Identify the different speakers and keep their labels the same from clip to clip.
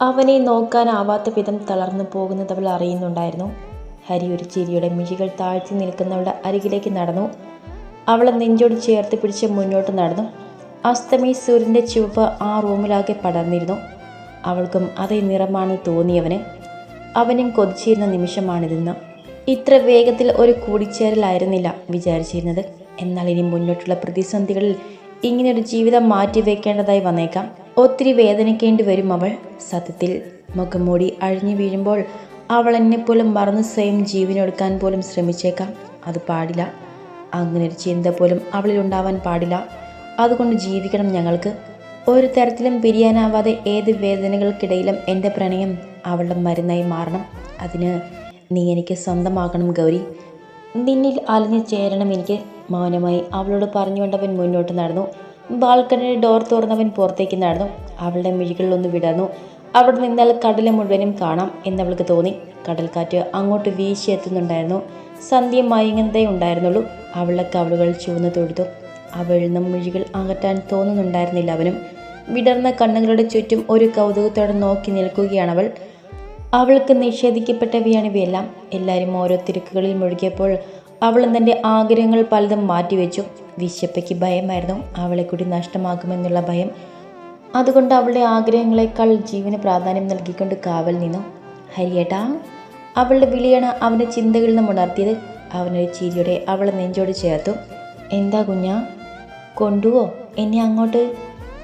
Speaker 1: അവനെ നോക്കാനാവാത്ത വിധം തളർന്നു പോകുന്നത് അവൾ അറിയുന്നുണ്ടായിരുന്നു. ഹരി ഒരു ചിരിയുടെ മിഴികൾ താഴ്ത്തി നിൽക്കുന്നവളുടെ അരികിലേക്ക് നടന്നു. അവളെ നെഞ്ചോട് ചേർത്ത് പിടിച്ച് മുന്നോട്ട് നടന്നു. അസ്തമി സൂര്യന്റെ ചുവപ്പ് ആ റൂമിലാകെ പടർന്നിരുന്നു. അവൾക്കും അതേ നിറമാണ് തോന്നിയവന്. അവനും കൊതിച്ചിരുന്ന നിമിഷമാണിതെന്ന്. ഇത്ര വേഗത്തിൽ ഒരു കൂടിച്ചേരലായിരുന്നില്ല വിചാരിച്ചിരുന്നത്. എന്നാൽ ഇനി മുന്നോട്ടുള്ള പ്രതിസന്ധികളിൽ ഇങ്ങനെയൊരു ജീവിതം മാറ്റിവെക്കേണ്ടതായി വന്നേക്കാം. ഒത്തിരി വേദനിക്കേണ്ടി വരും അവൾ. സത്യത്തിൽ മുഖംമൂടി അഴിഞ്ഞു വീഴുമ്പോൾ അവൾ എന്നെപ്പോലും മറന്ന് സ്വയം ജീവനൊടുക്കാൻ പോലും ശ്രമിച്ചേക്കാം. അത് പാടില്ല. അങ്ങനെ ഒരു ചിന്ത പോലും അവളിൽ ഉണ്ടാവാൻ പാടില്ല. അതുകൊണ്ട് ജീവിക്കണം ഞങ്ങൾക്ക്. ഒരു തരത്തിലും പിരിയാനാവാതെ ഏത് വേദനകൾക്കിടയിലും എന്റെ പ്രണയം അവളുടെ മരുന്നായി മാറണം. അതിന് നീ എനിക്ക് സ്വന്തമാകണം ഗൗരി. നിന്നിൽ അലിഞ്ഞു ചേരണം എനിക്ക്. മൗനമായി അവളോട് പറഞ്ഞുകൊണ്ടവൻ മുന്നോട്ട് നടന്നു. ബാൽക്കണിയുടെ ഡോർ തുറന്നവൻ പുറത്തേക്ക് നടന്നു. അവളുടെ മിഴികളിലൊന്ന് വിടർന്നു. അവിടെ നിന്നാൽ കടൽ മുഴുവനും കാണാം എന്നവൾക്ക് തോന്നി. കടൽക്കാറ്റ് അങ്ങോട്ട് വീശി എത്തുന്നുണ്ടായിരുന്നു. സന്ധ്യ മയങ്ങുന്നതേ ഉണ്ടായിരുന്നുള്ളൂ. അവളുടെ കവളുകൾ ചുവന്നു തൊഴുതു. അവഴുന്ന മിഴികൾ അകറ്റാൻ തോന്നുന്നുണ്ടായിരുന്നില്ല അവനും. വിടർന്ന കണ്ണുകളുടെ ചുറ്റും ഒരു കൗതുകത്തോടെ നോക്കി നിൽക്കുകയാണ് അവൾ അവൾക്ക് നിഷേധിക്കപ്പെട്ടവയാണ് ഇവയെല്ലാം. എല്ലാവരും ഓരോ തിരക്കുകളിൽ മുഴുകിയപ്പോൾ അവൾ തന്റെ ആഗ്രഹങ്ങൾ പലതും മാറ്റിവെച്ചു. വിശപ്പയ്ക്ക് ഭയമായിരുന്നു. അവളെ കൂടി നഷ്ടമാകുമെന്നുള്ള ഭയം. അതുകൊണ്ട് അവളുടെ ആഗ്രഹങ്ങളെക്കാൾ ജീവന് പ്രാധാന്യം നൽകിക്കൊണ്ട് കാവൽ നിന്നു. ഹരിയേട്ടാ അവളുടെ വിളിയാണ് അവന്റെ ചിന്തകളിൽ നിന്നും ഉണർത്തിയത്. അവനൊരു ചിരിയോടെ അവളെ നെഞ്ചോട് ചേർത്തു. എന്താ കുഞ്ഞ? കൊണ്ടുവോ? എന്നെ അങ്ങോട്ട്.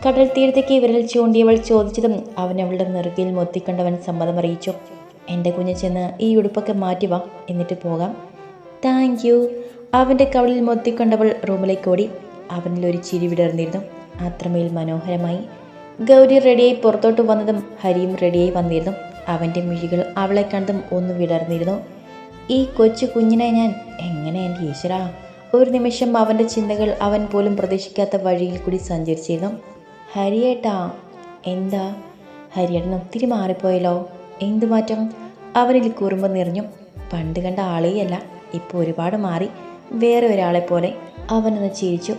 Speaker 1: കടൽ തീരത്തേക്ക് വിരൽ ചൂണ്ടിയവൾ ചോദിച്ചതും അവൻ അവളുടെ നെറുകയിൽ മൊത്തിക്കണ്ടവൻ സമ്മതം അറിയിച്ചു. എന്റെ കുഞ്ഞ് ചെന്ന് ഈ ഉടുപ്പൊക്കെ മാറ്റി വാ. എന്നിട്ട് പോകാം. Thank you. അവന്റെ കവളിൽ മൊത്തിക്കൊണ്ടവൾ റൂമിലേക്ക് ഓടി. അവനിൽ ഒരു ചിരി വിടർന്നിരുന്നു. അത്രമേൽ മനോഹരമായി ഗൗരി റെഡിയായി പുറത്തോട്ട് വന്നതും ഹരിയും റെഡിയായി വന്നിരുന്നു. അവന്റെ മിഴികൾ അവളെ കണ്ടതും ഒന്ന് വിടർന്നിരുന്നു. ഈ കൊച്ചു കുഞ്ഞിനെ ഞാൻ എങ്ങനെ എന്റെ ഈശ്വര? ഒരു നിമിഷം അവന്റെ ചിന്തകൾ അവൻ പോലും പ്രതീക്ഷിക്കാത്ത വഴിയിൽ കൂടി സഞ്ചരിച്ചിരുന്നു. ഹരിയേട്ടാ എന്താ? ഹരിയേട്ടൻ ഒത്തിരി മാറിപ്പോയല്ലോ. എന്തു മാറ്റം? അവനിൽ കുറുമ്പ് നിറഞ്ഞു. പണ്ട് കണ്ട ആളെയല്ല ഇപ്പോൾ ഒരുപാട് മാറി. വേറെ ഒരാളെ പോലെ അവനൊന്ന് ചിരിച്ചു.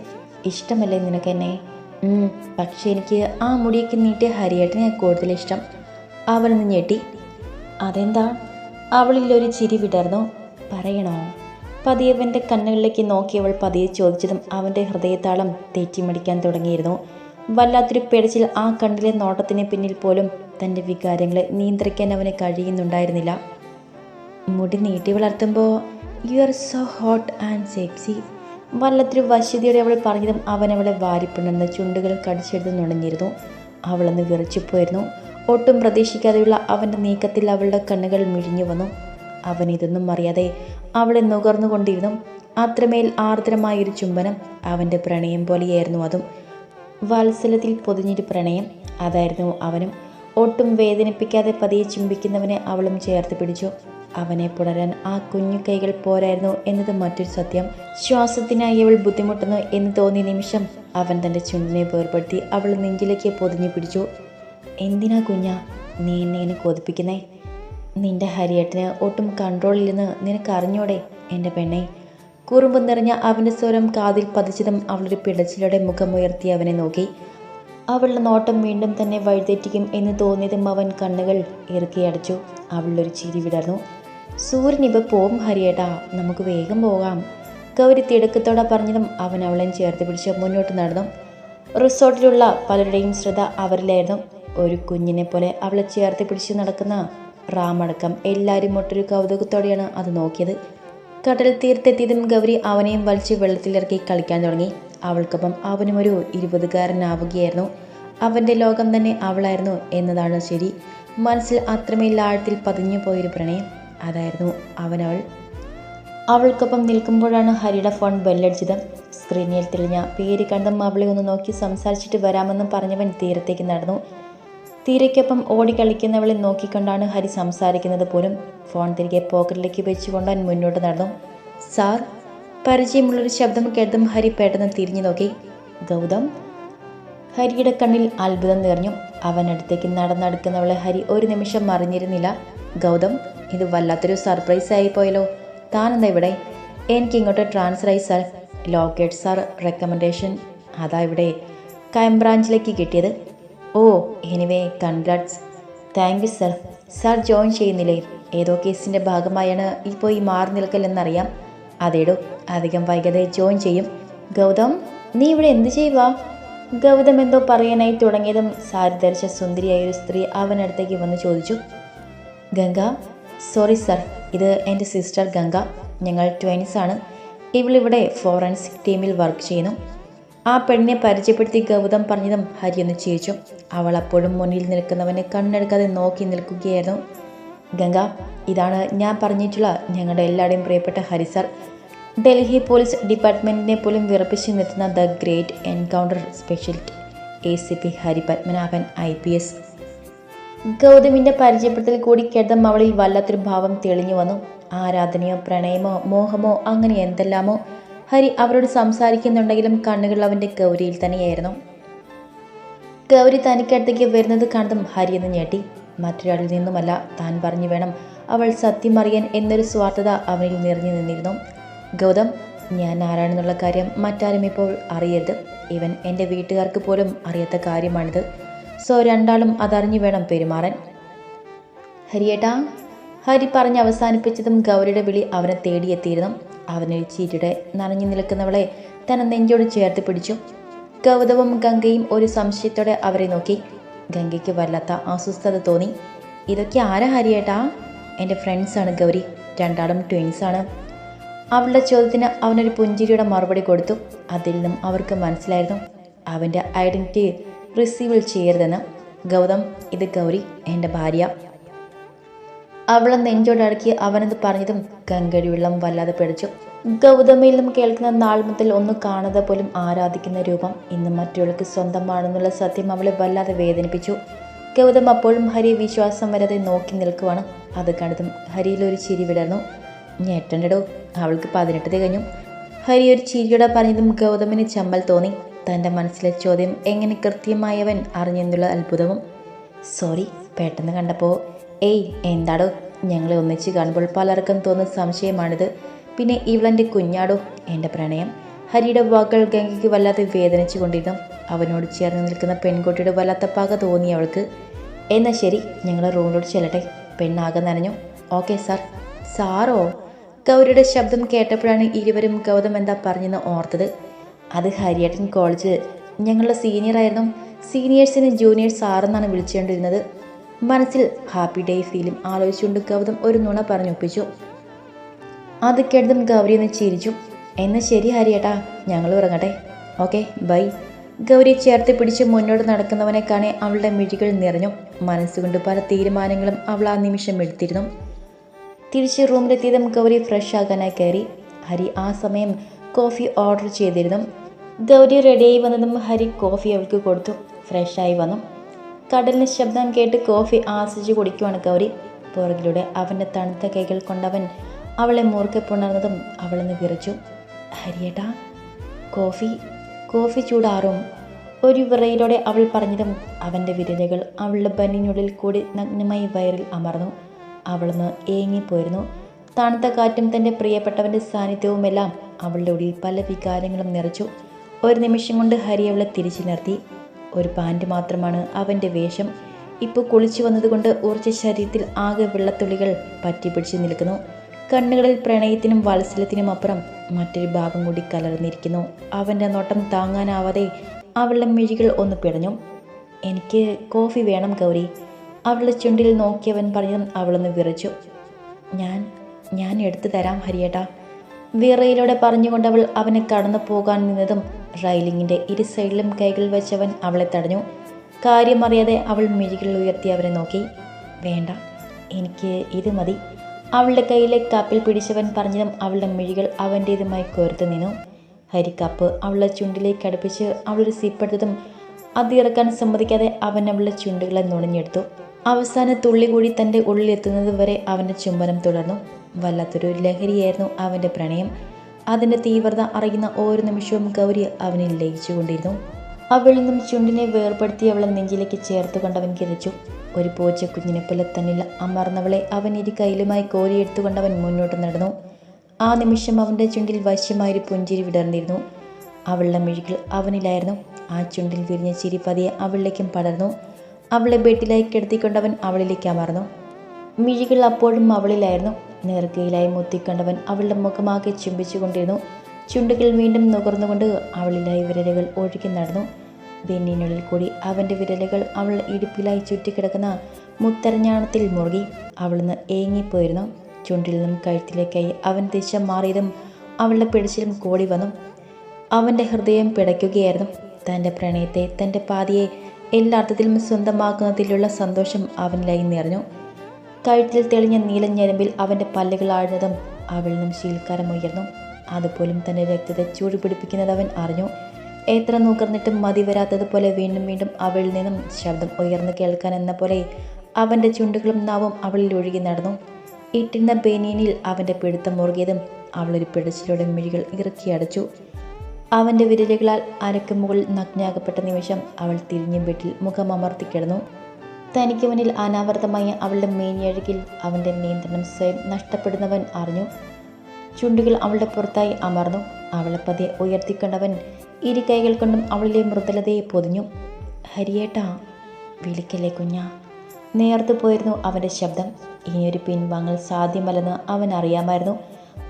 Speaker 1: ഇഷ്ടമല്ലേ നിനക്കെന്നെ പക്ഷെ എനിക്ക് ആ മുടിയൊക്കെ നീട്ടിയ ഹരിയേട്ടനെ കൂടുതൽ ഇഷ്ടം. അവനൊന്ന് ഞെട്ടി. അതെന്താ? അവളിൽ ഒരു ചിരി വിടർന്നു. പറയണോ? പതിയവന്റെ കണ്ണുകളിലേക്ക് നോക്കിയവൾ പതിയെ ചോദിച്ചതും അവന്റെ ഹൃദയത്താളം തെറ്റിമടിക്കാൻ തുടങ്ങിയിരുന്നു. വല്ലാത്തൊരു പിടച്ചിൽ ആ കണ്ണിലെ നോട്ടത്തിന് പിന്നിൽ പോലും തന്റെ വികാരങ്ങളെ നിയന്ത്രിക്കാൻ അവന് കഴിയുന്നുണ്ടായിരുന്നില്ല. മുടി നീട്ടി വളർത്തുമ്പോൾ you are so hot and sexy വല്ലത്തൊരു വശ്യതയോടെ അവൾ പറഞ്ഞതും അവൻ അവളെ വാരിപ്പിണർന്ന് ചുണ്ടുകൾ കടിച്ചെടുത്ത് നുണഞ്ഞിരുന്നു. അവളൊന്ന് വിറച്ചുപോയിരുന്നു. ഒട്ടും പ്രതീക്ഷിക്കാതെയുള്ള അവന്റെ നീക്കത്തിൽ അവളുടെ കണ്ണുകൾ മിഴിഞ്ഞു വന്നു. അവൻ ഇതൊന്നും അറിയാതെ അവളെ നുകർന്നുകൊണ്ടിരുന്നു. അത്രമേൽ ആർദ്രമായൊരു ചുംബനം അവന്റെ പ്രണയം പോലെയായിരുന്നു അതും. വാത്സല്യത്തിൽ പൊതിഞ്ഞൊരു പ്രണയം അതായിരുന്നു അവനും. ഒട്ടും വേദനിപ്പിക്കാതെ പതിയെ ചുംബിക്കുന്നവനെ അവളും ചേർത്ത് പിടിച്ചു. അവനെ പുണരാൻ ആ കുഞ്ഞു കൈകൾ പോരായിരുന്നു എന്നത് മറ്റൊരു സത്യം. ശ്വാസത്തിനായി അവൾ ബുദ്ധിമുട്ടുന്നു എന്ന് തോന്നിയ നിമിഷം അവൻ തന്റെ ചുണ്ടിനെ വേർപെടുത്തി അവൾ നെഞ്ചിലേക്ക് പൊതിഞ്ഞു പിടിച്ചു. എന്തിനാ കുഞ്ഞാ നീ എന്നെ ഇങ്ങനെ കൊതിപ്പിക്കുന്നേ? നിന്റെ ഹരിയേട്ടന് ഒട്ടും കൺട്രോളില്ലെന്ന് നിനക്ക് അറിഞ്ഞോടെ എന്റെ പെണ്ണെ? കുറുമ്പ് നിറഞ്ഞ അവന്റെ സ്വരം കാതിൽ പതിച്ചതും അവളൊരു പിടച്ചിലോടെ മുഖമുയർത്തി അവനെ നോക്കി. അവളുടെ നോട്ടം വീണ്ടും തന്നെ വഴിതെറ്റിക്കും എന്ന് തോന്നിയതും അവൻ കണ്ണുകൾ ഇറുക്കി അടച്ചു. അവളൊരു ചിരി വിടർന്നു. സൂര്യൻ ഇപ്പം പോവും ഹരിയേട്ടാ. നമുക്ക് വേഗം പോകാം. ഗൗരി തിടുക്കത്തോടെ പറഞ്ഞതും അവൻ അവളെയും ചേർത്ത് പിടിച്ച് മുന്നോട്ട് നടന്നു. റിസോർട്ടിലുള്ള പലരുടെയും ശ്രദ്ധ അവരിലായിരുന്നു. ഒരു കുഞ്ഞിനെ പോലെ അവളെ ചേർത്ത് പിടിച്ച് നടക്കുന്ന റാമടക്കം എല്ലാവരും ഒട്ടൊരു കൗതുകത്തോടെയാണ് അത് നോക്കിയത്. കടൽ തീർത്തെത്തിയതും ഗൗരി അവനെയും വലിച്ച് വെള്ളത്തിലിറക്കി കളിക്കാൻ തുടങ്ങി. അവൾക്കൊപ്പം അവനും ഒരു ഇരുപതുകാരനാവുകയായിരുന്നു. അവന്റെ ലോകം തന്നെ അവളായിരുന്നു എന്നതാണ് ശരി. മനസ്സിൽ അത്രമേൽ ആഴത്തിൽ പതിഞ്ഞു പോയൊരു പ്രണയം. അതായിരുന്നു അവനവൾ. അവൾക്കൊപ്പം നിൽക്കുമ്പോഴാണ് ഹരിയുടെ ഫോൺ ബെല്ലടിച്ചത്. സ്ക്രീനിൽ തെളിഞ്ഞ പേര് കണ്ട അവളെ ഒന്ന് നോക്കി സംസാരിച്ചിട്ട് വരാമെന്നും പറഞ്ഞവൻ തീരത്തേക്ക് നടന്നു. തീരയ്ക്കൊപ്പം ഓടിക്കളിക്കുന്നവളെ നോക്കിക്കൊണ്ടാണ് ഹരി സംസാരിക്കുന്നത് പോലും. ഫോൺ തിരികെ പോക്കറ്റിലേക്ക് വെച്ചുകൊണ്ട് അവൻ മുന്നോട്ട് നടന്നു. സാർ പരിചയമുള്ളൊരു ശബ്ദം കേട്ടതും ഹരി പെട്ടെന്ന് തിരിഞ്ഞു നോക്കി. ഗൗതം? ഹരിയുടെ കണ്ണിൽ അത്ഭുതം നിറഞ്ഞു. അവനടുത്തേക്ക് നടന്നടുക്കുന്നവളെ ഹരി ഒരു നിമിഷം മറിഞ്ഞിരുന്നില്ല ഗൗതം? ഇത് വല്ലാത്തൊരു സർപ്രൈസ് ആയിപ്പോയല്ലോ താനെന്താ ഇവിടെ? എനിക്ക് ഇങ്ങോട്ട് ട്രാൻസ്ഫർ ആയി സാർ ലോക്കേറ്റ് സാർ റെക്കമെൻഡേഷൻ അതാ ഇവിടെ ക്രൈം ബ്രാഞ്ചിലേക്ക് കിട്ടിയത്. ഓ anyway congrats thank you sir sir join ചെയ്യുന്നില്ലേ? ഏതോ കേസിന്റെ ഭാഗമായാണ് ഇപ്പോൾ ഈ മാറി നിൽക്കലെന്നറിയാം. അതേടോ അധികം വൈകാതെ ജോയിൻ ചെയ്യും. ഗൗതം നീ ഇവിടെ എന്ത് ചെയ്യുക ഗൗതം എന്തോ പറയാനായി തുടങ്ങിയതും സാരി ധരിച്ച സുന്ദരിയായ ഒരു സ്ത്രീ അവനടുത്തേക്ക് വന്ന് ചോദിച്ചു. ഗംഗ സോറി സർ ഇത് എന്റെ സിസ്റ്റർ ഗംഗ. ഞങ്ങൾ ട്വൈൻസ് ആണ്. ഇവളിവിടെ ഫോറൻസിക് ടീമിൽ വർക്ക് ചെയ്യുന്നു. ആ പെണ്ണിനെ പരിചയപ്പെടുത്തി ഗൗതം പറഞ്ഞതും ഹരി ഒന്ന് ചിരിച്ചു. അവൾ അപ്പോഴും മുന്നിൽ നിൽക്കുന്നവനെ കണ്ണെടുക്കാതെ നോക്കി നിൽക്കുകയായിരുന്നു. ഗംഗ ഇതാണ് ഞാൻ പറഞ്ഞിട്ടുള്ള ഞങ്ങളുടെ എല്ലാവരുടെയും പ്രിയപ്പെട്ട ഹരി സർ ഡൽഹി പോലീസ് ഡിപ്പാർട്ട്മെന്റിനെ പോലും വിറപ്പിച്ച് നിർത്തുന്ന the great encounter specialist A C P Hari Padmanabhan I P S ഗൗതമിന്റെ പരിചയപ്പെടുത്തൽ കൂടി കേട്ടതും അവളിൽ വല്ലാത്തൊരു ഭാവം തെളിഞ്ഞു വന്നു. ആരാധനയോ പ്രണയമോ മോഹമോ അങ്ങനെ എന്തെല്ലാമോ ഹരി അവരോട് സംസാരിക്കുന്നുണ്ടെങ്കിലും കണ്ണുകൾ അവന്റെ ഗൗരിയിൽ തന്നെയായിരുന്നു. ഗൗരി തനിക്കടുത്തേക്ക് വരുന്നത് കണ്ടതും ഹരി എന്ന് ഞെട്ടി. മറ്റൊരാളിൽ നിന്നുമല്ല താൻ പറഞ്ഞു വേണം അവൾ സത്യം അറിയാൻ എന്നൊരു സ്വാർത്ഥത അവനിൽ നിറഞ്ഞു നിന്നിരുന്നു. ഗൗതം ഞാൻ ആരാണെന്നുള്ള കാര്യം മറ്റാരും ഇപ്പോൾ അറിയരുത്. ഇവൻ എന്റെ വീട്ടുകാർക്ക് പോലും അറിയാത്ത കാര്യമാണിത്. സോ രണ്ടാളും അതറിഞ്ഞു വേണം പെരുമാറാൻ. ഹരിയേട്ടാ ഹരി പറഞ്ഞ് അവസാനിപ്പിച്ചതും ഗൗരിയുടെ വിളി അവനെ തേടിയെത്തിയിരുന്നു. അവനൊരു ചീറ്റിടെ നനഞ്ഞു നിൽക്കുന്നവളെ തന്നെ നെഞ്ചോട് ചേർത്ത് പിടിച്ചു. ഗൗതവും ഗംഗയും ഒരു സംശയത്തോടെ അവരെ നോക്കി. ഗംഗയ്ക്ക് വല്ലാത്ത അസ്വസ്ഥത തോന്നി. ഇതൊക്കെ ആരാ ഹരിയേട്ടാ? എന്റെ ഫ്രണ്ട്സാണ് ഗൗരി. രണ്ടാളും ട്വിൻസാണ് അവളുടെ ചോദ്യത്തിന് അവനൊരു പുഞ്ചിരിയുടെ മറുപടി കൊടുത്തു. അതിൽ നിന്നും അവർക്ക് മനസ്സിലായിരുന്നു. അവന്റെ ഐഡന്റിറ്റി റിസീവിൽ ചെയ്യരുതെന്ന് ഗൗതം ഇത് ഗൗരി എന്റെ ഭാര്യ. അവളെ നെഞ്ചോടടക്കി അവനത് പറഞ്ഞതും ഗംഗടി വെള്ളം വല്ലാതെ പിടിച്ചു. ഗൗതമയിൽ നിന്നും കേൾക്കുന്ന നാൾ മുതൽ ഒന്ന് കാണാതെ പോലും ആരാധിക്കുന്ന രൂപം ഇന്ന് മറ്റുള്ളവർക്ക് സ്വന്തമാണെന്നുള്ള സത്യം അവളെ വല്ലാതെ വേദനിപ്പിച്ചു. ഗൗതം അപ്പോഴും ഹരി വിശ്വാസം വരാതെ നോക്കി നിൽക്കുവാണ്. അത് കണ്ടതും ഹരിയിൽ ഒരു ചിരി വിടർന്നു. ഞെട്ടണ്ടടോ അവൾക്ക് പതിനെട്ട് തികഞ്ഞു ഹരി ഒരു ചിരിയോടെ പറഞ്ഞതും ഗൗതമിന് ചമ്മൽ തോന്നി. തന്റെ മനസ്സിലെ ചോദ്യം എങ്ങനെ കൃത്യമായവൻ അറിഞ്ഞെന്നുള്ള അത്ഭുതവും സോറി പെട്ടെന്ന് കണ്ടപ്പോൾ ഏയ് എന്താടോ ഞങ്ങളെ ഒന്നിച്ച് കാണുമ്പോൾ പലർക്കും തോന്നുന്ന സംശയമാണിത്. പിന്നെ ഇവളെന്റെ കുഞ്ഞാടോ എന്റെ പ്രണയം. ഹരിയുടെ വാക്കുകൾ ഗംഗയ്ക്ക് വല്ലാതെ വേദനിച്ചു കൊണ്ടിരുന്നു. അവനോട് ചേർന്ന് നിൽക്കുന്ന പെൺകുട്ടിയുടെ വല്ലാത്ത പക തോന്നി അവൾക്ക്. എന്നാൽ ശരി ഞങ്ങൾ റൂമിലോട്ട് ചെല്ലട്ടെ. പെണ്ണാകെ നനഞ്ഞു. Okay sir. സാറോ? ഗൗരിയുടെ ശബ്ദം കേട്ടപ്പോഴാണ് ഇരുവരും ഗൗതം എന്താ പറഞ്ഞെന്ന് ഓർത്തത്. അത് ഹരിയേട്ടൻ കോളേജ് ഞങ്ങളുടെ സീനിയർ ആയിരുന്നു. സീനിയേഴ്സിന് ജൂനിയർ സാറെന്നാണ് വിളിച്ചുകൊണ്ടിരുന്നത് മനസ്സിൽ ഹാപ്പി ഡേ ഫീലും ആലോചിച്ചുകൊണ്ട് ഗൗതം ഒരു നുണ പറഞ്ഞൊപ്പിച്ചു. അത് കേട്ടതും ഗൗരി ഒന്ന് ചിരിച്ചു. എന്നാൽ ശരി ഹരിയേട്ടാ ഞങ്ങൾ ഉറങ്ങട്ടെ. ഓക്കെ ബൈ ഗൗരി ചേർത്ത് പിടിച്ച് മുന്നോട്ട് നടക്കുന്നവനെ കാണെ അവളുടെ മിഴികൾ നിറഞ്ഞു. മനസ്സുകൊണ്ട് പല തീരുമാനങ്ങളും അവൾ ആ നിമിഷം എടുത്തിരുന്നു. തിരിച്ച് റൂമിലെത്തിയതും ഗൗരി ഫ്രഷ് ആകാനായി കയറി. ഹരി ആ സമയം കോഫി ഓർഡർ ചെയ്തിരുന്നു. ഗൗരി റെഡിയായി വന്നതും ഹരി കോഫി അവൾക്ക് കൊടുത്തു. ഫ്രഷായി വന്നു. കടലിന് ശബ്ദം കേട്ട് കോഫി ആസ്വദിച്ച് കുടിക്കുവാണ് ഗൗരി. പുറകിലൂടെ അവന്റെ തണുത്ത കൈകൾ കൊണ്ടവൻ അവളെ മുറുക്കെ പുണർന്നതും അവളെന്ന് വിറച്ചു. ഹരിയേട്ടാ കോഫി കോഫി ചൂടാറും. ഒരു വിറയിലൂടെ അവൾ പറഞ്ഞതും അവന്റെ വിരലുകൾ അവളുടെ ബന്നിനുള്ളിൽ കൂടി നഗ്നമായി വയറിൽ അമർന്നു. അവളൊന്ന് ഏങ്ങിപ്പോയിരുന്നു തണുത്ത കാറ്റും തന്റെ പ്രിയപ്പെട്ടവന്റെ സാന്നിധ്യവുമെല്ലാം അവളുടെ ഉള്ളിൽ പല വികാരങ്ങളും നിറച്ചു. ഒരു നിമിഷം കൊണ്ട് ഹരി അവളെ തിരിച്ചു നിർത്തി. ഒരു പാന്റ് മാത്രമാണ് അവന്റെ വേഷം. ഇപ്പോൾ കുളിച്ചു വന്നതുകൊണ്ട് ഉറച്ച ശരീരത്തിൽ ആകെ വെള്ളത്തുള്ളികൾ പറ്റിപ്പിടിച്ച് നിൽക്കുന്നു. കണ്ണുകളിൽ പ്രണയത്തിനും വാത്സല്യത്തിനും അപ്പുറം മറ്റൊരു ഭാഗം കൂടി കലർന്നിരിക്കുന്നു. അവന്റെ നോട്ടം താങ്ങാനാവാതെ അവളുടെ മിഴികൾ ഒന്ന് പിടഞ്ഞു. എനിക്ക് കോഫി വേണം ഗൗരി. അവളുടെ ചുണ്ടിൽ നോക്കിയവൻ പറഞ്ഞു അവളൊന്ന് വിറച്ചു. ഞാൻ ഞാൻ എടുത്തു തരാം ഹരിയേട്ടാ. വിറയിലൂടെ പറഞ്ഞുകൊണ്ട് അവൾ അവനെ കടന്നു പോകാൻ നിന്നതും റൈലിങ്ങിന്റെ ഇരു സൈഡിലും കൈകൾ വെച്ചവൻ അവളെ തടഞ്ഞു. കാര്യമറിയാതെ അവൾ മിഴികളിൽ ഉയർത്തി അവരെ നോക്കി. വേണ്ട എനിക്ക് ഇത് മതി. അവളുടെ കയ്യിലെ കപ്പിൽ പിടിച്ചവൻ പറഞ്ഞതും അവളുടെ മിഴികൾ അവന്റേതുമായി കോർത്തു നിന്നു. കപ്പ് അവളുടെ ചുണ്ടിലേക്ക് അടുപ്പിച്ച് അവളൊരു സിപ്പെടുത്തതും അത് ഇറക്കാൻ സമ്മതിക്കാതെ അവൻ അവളുടെ ചുണ്ടുകളെ നുണഞ്ഞെടുത്തു. അവസാന തുള്ളി കൂടി തന്റെ ഉള്ളിലെത്തുന്നത് വരെ അവന്റെ ചുംബനം തുടർന്നു. വല്ലാത്തൊരു ലഹരിയായിരുന്നു അവന്റെ പ്രണയം. അതിന്റെ തീവ്രത അറിയുന്ന ഓരോ നിമിഷവും ഗൗരി അവനിൽ ലയിച്ചുകൊണ്ടിരുന്നു. അവളിൽ നിന്നും ചുണ്ടിനെ വേർപെടുത്തി അവളെ നെഞ്ചിലേക്ക് ചേർത്ത് കൊണ്ടവൻ കിതച്ചു. ഒരു പൂച്ച കുഞ്ഞിനെ പോലെ തന്നിൽ അമർന്നവളെ അവൻ ഇരു കയ്യിലുമായി കോരിയെടുത്തുകൊണ്ടവൻ മുന്നോട്ട് നടന്നു. ആ നിമിഷം അവന്റെ ചുണ്ടിൽ വശ്യമായൊരു പുഞ്ചിരി വിടർന്നിരുന്നു. അവളുടെ മിഴികൾ അവനിലായിരുന്നു. ആ ചുണ്ടിൽ വിരിഞ്ഞ ചിരി പതിയെ അവളിലേക്കും പടർന്നു. അവളെ ബെഡിലായി കിടത്തിക്കൊണ്ടവൻ അവളിലേക്ക് അമർന്നു. മിഴികൾ അപ്പോഴും അവളിലായിരുന്നു. നേർക്കയിലായി മുത്തിക്കണ്ടവൻ അവളുടെ മുഖമാകെ ചുംബിച്ചുകൊണ്ടിരുന്നു ചുണ്ടുകൾ വീണ്ടും നുകർന്നുകൊണ്ട് അവളിലായി വിരലുകൾ ഒഴുകി നടന്നു. ബെന്നിനുള്ളിൽ കൂടി അവന്റെ വിരലുകൾ അവൾ ഇടുപ്പിലായി ചുറ്റിക്കിടക്കുന്ന മുത്തരഞ്ഞാണത്തിൽ മുറുകി അവളിന്ന് ഏങ്ങിപ്പോയിരുന്നു. ചുണ്ടിൽ നിന്നും കഴുത്തിലേക്കായി അവൻ ദിശ മാറിയതും അവളുടെ പിടിച്ചിലും കൂടി വന്നു. അവന്റെ ഹൃദയം പിടയ്ക്കുകയായിരുന്നു. തന്റെ പ്രണയത്തെ തന്റെ പാതിയെ എല്ലാ അർത്ഥത്തിലും സ്വന്തമാക്കുന്നതിലുള്ള സന്തോഷം അവനിലായി നിറഞ്ഞു. കഴുത്തിൽ തെളിഞ്ഞ നീലഞ്ഞരമ്പിൽ അവന്റെ പല്ലുകൾ ആഴ്ന്നതും അവളിൽ നിന്നും ശീൽക്കാരം ഉയർന്നു. അതുപോലും തന്റെ രക്തത്തെ ചൂട് പിടിപ്പിക്കുന്നത് അവൻ അറിഞ്ഞു. എത്ര നൂക്കർന്നിട്ടും മതി വരാത്തതുപോലെ വീണ്ടും വീണ്ടും അവളിൽ നിന്നും ശബ്ദം ഉയർന്നു കേൾക്കാൻ എന്ന പോലെ അവന്റെ ചുണ്ടുകളും നാവും അവളിൽ ഒഴുകി നടന്നു. ഇട്ടിരുന്ന ബേനിയനിൽ അവന്റെ പിടുത്തം മുറുകിയതും അവളൊരു പിടിച്ചിലൂടെ മിഴികൾ ഇറക്കി അടച്ചു. അവന്റെ വിരലുകളാൽ അരക്ക് മുകളിൽ നഗ്നാകപ്പെട്ട നിമിഷം അവൾ തിരിഞ്ഞു വീട്ടിൽ മുഖമമർത്തി കിടന്നു. തനിക്ക് മുന്നിൽ അനാവർത്തമായ അവളുടെ മേനിയഴുകിൽ അവന്റെ നിയന്ത്രണം സ്വയം നഷ്ടപ്പെടുന്നവൻ അറിഞ്ഞു. ചുണ്ടുകൾ അവളുടെ പുറത്തായി അമർന്നു. അവളെ പതിയെ ഉയർത്തിക്കൊണ്ടവൻ ഇരു കൈകൾ കൊണ്ടും അവളിലെ മൃദുലതയെ പൊതിഞ്ഞു. ഹരിയേട്ടാ വിളിക്കല്ലേ കുഞ്ഞാ? നേർത്തു പോയിരുന്നു അവന്റെ ശബ്ദം. ഇനിയൊരു പിൻവാങ്ങൽ സാധ്യമല്ലെന്ന് അവൻ അറിയാമായിരുന്നു.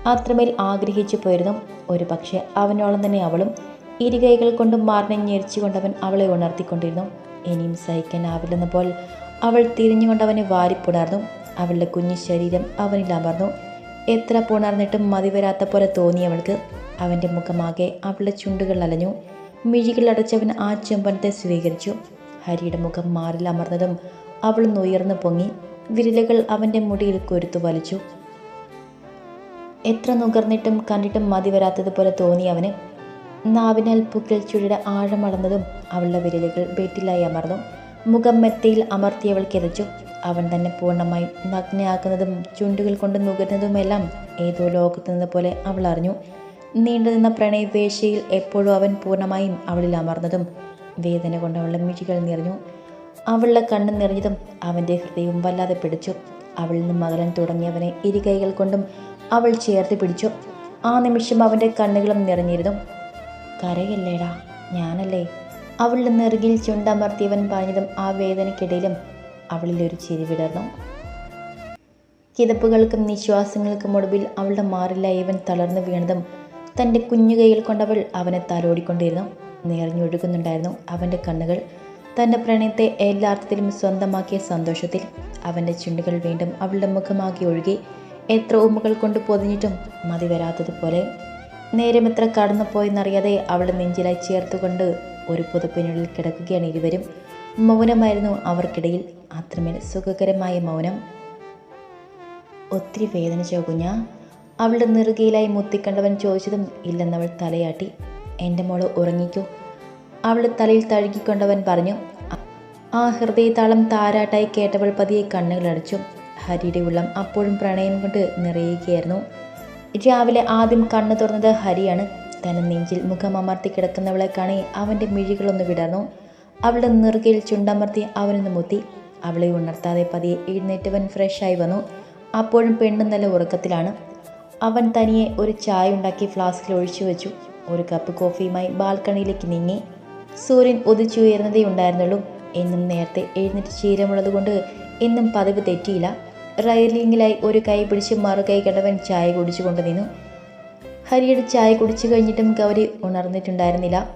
Speaker 1: അത്രമേൽ ആഗ്രഹിച്ചു പോയിരുന്നു. ഒരു പക്ഷേ അവനോളം തന്നെ അവളും ഇരു കൈകൾ കൊണ്ടും മാറിനെ ഞെരിച്ചുകൊണ്ടവൻ അവളെ ഉണർത്തിക്കൊണ്ടിരുന്നു. ഇനിയും സഹിക്കാനാവില്ലെന്ന പോൽ അവൾ തിരിഞ്ഞുകൊണ്ട് അവനെ വാരിപ്പുണർന്നു. അവളുടെ കുഞ്ഞു ശരീരം അവനിൽ അമർന്നു. എത്ര പുണർന്നിട്ടും മതി വരാത്ത പോലെ തോന്നി അവൾക്ക്. അവന്റെ മുഖമാകെ അവളുടെ ചുണ്ടുകൾ അലഞ്ഞു. മിഴികൾ അടച്ചവൻ ആ ചുംബനത്തെ സ്വീകരിച്ചു. ഹരിയുടെ മുഖം മാറിൽ അമർന്നതും അവൾ ഉയർന്നു പൊങ്ങി. വിരലുകൾ അവന്റെ മുടിയിൽ കൊരുത്തു വലിച്ചു. എത്ര നുകർന്നിട്ടും കണ്ടിട്ടും മതി വരാത്തതുപോലെ തോന്നി അവന്. നാവിനാൽ പുക്കിൽ ചുഴിയുടെ ആഴമടന്നതും അവളുടെ വിരലുകൾ ബെറ്റിലായി അമർന്നു. മുഖം മെത്തയിൽ അമർത്തിയവൾ കിതച്ചു. അവൻ തന്നെ പൂർണമായും നഗ്നയാക്കുന്നതും ചുണ്ടുകൾ കൊണ്ട് നുകരുന്നതുമെല്ലാം ഏതോ ലോകത്തു നിന്ന പോലെ അവൾ അറിഞ്ഞു. നീണ്ടുനിന്ന പ്രണയവേശയിൽ എപ്പോഴും അവൻ പൂർണമായും അവളിൽ അമർന്നതും വേദന കൊണ്ട് അവളുടെ മിഴികൾ നിറഞ്ഞു. അവളുടെ കണ്ണ് നിറഞ്ഞതും അവന്റെ ഹൃദയവും വല്ലാതെ പിടിച്ചു. അവളിൽ നിന്ന് അകലാൻ തുടങ്ങിയവനെ ഇരുകൈകൾ കൊണ്ടും അവൾ ചേർത്ത് പിടിച്ചു. ആ നിമിഷം അവന്റെ കണ്ണുകളും നിറഞ്ഞിരുന്നു. കരയല്ലേടാ ഞാനല്ലേ? അവളുടെ നെറുകിൽ ചുണ്ടമർത്തിയവൻ പറഞ്ഞതും ആ വേദനയ്ക്കിടയിലും അവളിലൊരു ചിരി വിടർന്നു. കിതപ്പുകൾക്കും നിശ്വാസങ്ങൾക്കും ഒടുവിൽ അവളുടെ മാറില്ല ഇവൻ തളർന്നു വീണതും തന്റെ കുഞ്ഞു കൊണ്ടവൾ അവനെ തലോടിക്കൊണ്ടിരുന്നു. നിറഞ്ഞൊഴുകുന്നുണ്ടായിരുന്നു അവന്റെ കണ്ണുകൾ. തന്റെ പ്രണയത്തെ എല്ലാർത്ഥത്തിലും സ്വന്തമാക്കിയ സന്തോഷത്തിൽ അവന്റെ ചുണ്ടുകൾ വീണ്ടും അവളുടെ മുഖമാക്കി ഒഴുകി. എത്ര ഉമ്മകൾ കൊണ്ട് പൊതിഞ്ഞിട്ടും മതി വരാത്തതുപോലെ നേരം എത്ര കടന്നുപോയെന്നറിയാതെ അവളുടെ നെഞ്ചിലായി ചേർത്തുകൊണ്ട് ഒരു പുതപ്പിനുള്ളിൽ കിടക്കുകയാണ് ഇരുവരും. മൗനമായിരുന്നു അവർക്കിടയിൽ. അത്രമേൽ സുഖകരമായ മൗനം. ഒത്തിരി വേദന ചോകുഞ്ഞ അവളുടെ നെറുകയിലായി മുത്തിക്കണ്ടവൻ ചോദിച്ചതും ഇല്ലെന്നവൾ തലയാട്ടി. എന്റെ മോൾ ഉറങ്ങിക്കൂ. അവളുടെ തലയിൽ തഴുകിക്കൊണ്ടവൻ പറഞ്ഞു. ആ ഹൃദയതാളം താരാട്ടായി കേട്ടവൾ പതിയെ കണ്ണുകളടച്ചു. ഹരിയുടെ ഉള്ളം അപ്പോഴും പ്രണയം കൊണ്ട് നിറയുകയായിരുന്നു. രാവിലെ ആദ്യം കണ്ണു തുറന്നത് ഹരിയാണ്. തന്നെ നെഞ്ചിൽ മുഖമമർത്തി കിടക്കുന്നവളെ കാണി അവന്റെ മിഴികളൊന്ന് വിടർന്നു. അവളുടെ നെറുകയിൽ ചുണ്ടമർത്തി അവനൊന്ന് മുത്തി. അവളെ ഉണർത്താതെ പതിയെ എഴുന്നേറ്റവൻ ഫ്രഷായി വന്നു. അപ്പോഴും പെണ്ണ് നല്ല ഉറക്കത്തിലാണ്. അവൻ തനിയെ ഒരു ചായ ഉണ്ടാക്കി ഫ്ലാസ്കിൽ ഒഴിച്ചു വെച്ചു. ഒരു കപ്പ് കോഫിയുമായി ബാൽക്കണിയിലേക്ക് നീങ്ങി. സൂര്യൻ ഉദിച്ചുയർന്നതേ ഉണ്ടായിരുന്നുള്ളൂ. എന്നും നേരത്തെ എഴുന്നേറ്റ് ശീലമുള്ളതുകൊണ്ട് എന്നും പതിവ് തെറ്റിയില്ല. റൈലിങ്ങിലായി ഒരു കൈ പിടിച്ച് മറുകൈ കണ്ടവൻ ചായ കുടിച്ചു കൊണ്ട് നിന്നു. ഹരിയുടെ ചായ കുടിച്ചു കഴിഞ്ഞിട്ടും ഗൗരി ഉണർന്നിട്ടുണ്ടായിരുന്നില്ല.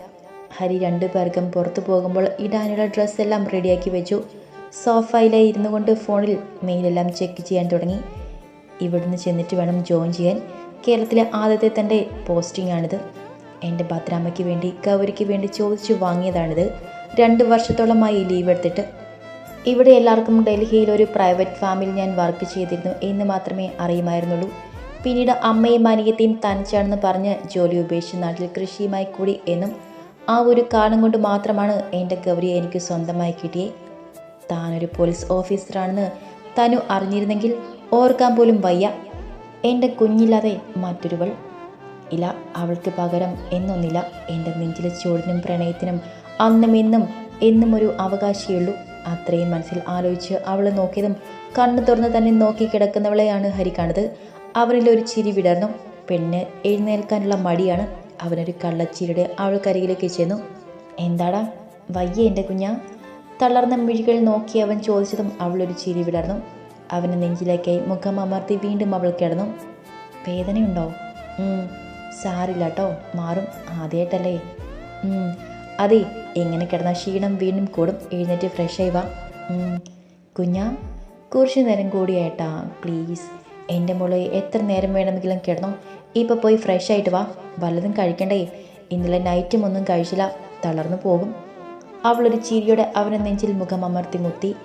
Speaker 1: ഹരി രണ്ടു പേർക്കും പുറത്തു പോകുമ്പോൾ ഇടാനുള്ള ഡ്രസ്സെല്ലാം റെഡിയാക്കി വെച്ചു. സോഫയിലായി ഇരുന്നു കൊണ്ട് ഫോണിൽ മെയിലെല്ലാം ചെക്ക് ചെയ്യാൻ തുടങ്ങി. ഇവിടുന്ന് ചെന്നിട്ട് വേണം ജോയിൻ ചെയ്യാൻ. കേരളത്തിലെ ആദ്യത്തെ തന്റെ പോസ്റ്റിംഗ് ആണിത്. എന്റെ ഭദ്രാമ്മയ്ക്ക് വേണ്ടി ഗൗരിക്ക് വേണ്ടി ചോദിച്ചു വാങ്ങിയതാണിത്. രണ്ട് വർഷത്തോളമായി ലീവ് എടുത്തിട്ട്. ഇവിടെ എല്ലാവർക്കും ഡൽഹിയിൽ ഒരു പ്രൈവറ്റ് ഫാമിൽ ഞാൻ വർക്ക് ചെയ്തിരുന്നു എന്ന് മാത്രമേ അറിയുമായിരുന്നുള്ളൂ. പിന്നീട് അമ്മയും അനിയത്തെയും തനിച്ചാണെന്ന് പറഞ്ഞ് ജോലി ഉപേക്ഷിച്ച് നാട്ടിൽ കൃഷിയുമായി കൂടി എന്നും ആ ഒരു കാരണം കൊണ്ട് മാത്രമാണ് എന്റെ ഗൗരിയെ എനിക്ക് സ്വന്തമായി കിട്ടിയേ. താനൊരു പോലീസ് ഓഫീസറാണെന്ന് തനു അറിഞ്ഞിരുന്നെങ്കിൽ ഓർക്കാൻ പോലും വയ്യ. എന്റെ കുഞ്ഞില്ലാതെ മറ്റൊരുവൾ ഇല്ല. അവൾക്ക് പകരം എന്നൊന്നില്ല. എന്റെ നെഞ്ചിലെ ചൂടിനും പ്രണയത്തിനും അന്നും ഇന്നും എന്നും ഒരു അവകാശിയുള്ളൂ അത്രയും മനസ്സിൽ ആലോചിച്ച് അവളെ നോക്കിയതും കണ്ണു തുറന്ന് തന്നെ നോക്കി കിടക്കുന്നവളെയാണ് ഹരി കണ്ടത് അവനിൽ ഒരു ചിരി വിടർന്നു. പെണ്ണ് എഴുന്നേൽക്കാനുള്ള മടിയാണ്. അവനൊരു കള്ളച്ചിരിയുടെ അവൾക്കരികിലേക്ക് ചെന്നു. എന്താടാ വയ്യ എന്റെ കുഞ്ഞ. തളർന്ന മിഴികൾ നോക്കി അവൻ ചോദിച്ചതും അവളൊരു ചിരി വിടർന്നു. അവന് നെഞ്ചിലേക്കായി മുഖം അമർത്തി വീണ്ടും അവൾ കിടന്നു. വേദനയുണ്ടോ? സാറില്ല കേട്ടോ മാറും. ആദ്യമായിട്ടല്ലേ അതെ ഇങ്ങനെ കിടന്ന ക്ഷീണം വീണ്ടും കൂടും? എഴുന്നേറ്റ് ഫ്രഷ് ആയി വാ. കുഞ്ഞാ കുറച്ച് നേരം കൂടിയായിട്ടാ പ്ലീസ് എന്റെ മോൾ എത്ര നേരം വേണമെങ്കിലും കിടന്നോ? ഇപ്പോൾ പോയി ഫ്രഷ് ആയിട്ട് വാ. വല്ലതും കഴിക്കണ്ടേ? ഇന്നലെ നൈറ്റും ഒന്നും കഴിച്ചില്ല. തളർന്നു പോകും. അവളൊരു ചിരിയോടെ അവനെ നെഞ്ചിൽ മുഖം അമർത്തി മുത്തി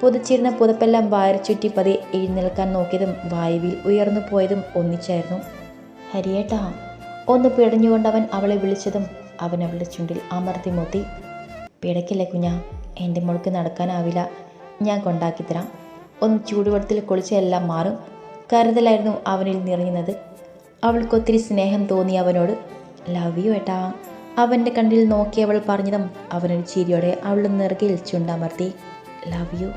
Speaker 1: പുതച്ചിരുന്ന പുതപ്പെല്ലാം വാരി ചുറ്റി പതി എഴുന്നേൽക്കാൻ നോക്കിയതും വായുവിൽ ഉയർന്നു പോയതും ഒന്നിച്ചായിരുന്നു. ഹരിയേട്ടാ ഒന്ന് പിടഞ്ഞുകൊണ്ട് അവൻ അവളെ വിളിച്ചതും അവൻ അവളുടെ ചുണ്ടിൽ അമർത്തി മുത്തി പിടയ്ക്കില്ലേ കുഞ്ഞാ എന്റെ മോൾക്ക് നടക്കാനാവില്ല ഞാൻ കൊണ്ടാക്കിത്തരാം. ഒന്ന് ചൂടുവെള്ളത്തിൽ കുളിച്ച എല്ലാം മാറും. കരുതലായിരുന്നു അവനിൽ നിറയുന്നത് അവൾക്കൊത്തിരി സ്നേഹം തോന്നി അവനോട്. ലവ് യു ഏട്ടാ. അവന്റെ കണ്ണിൽ നോക്കി അവൾ പറഞ്ഞതും അവനൊരു ചിരിയോടെ അവളുടെ നെറുകയിൽ ചുണ്ടമർത്തി ലവ് യു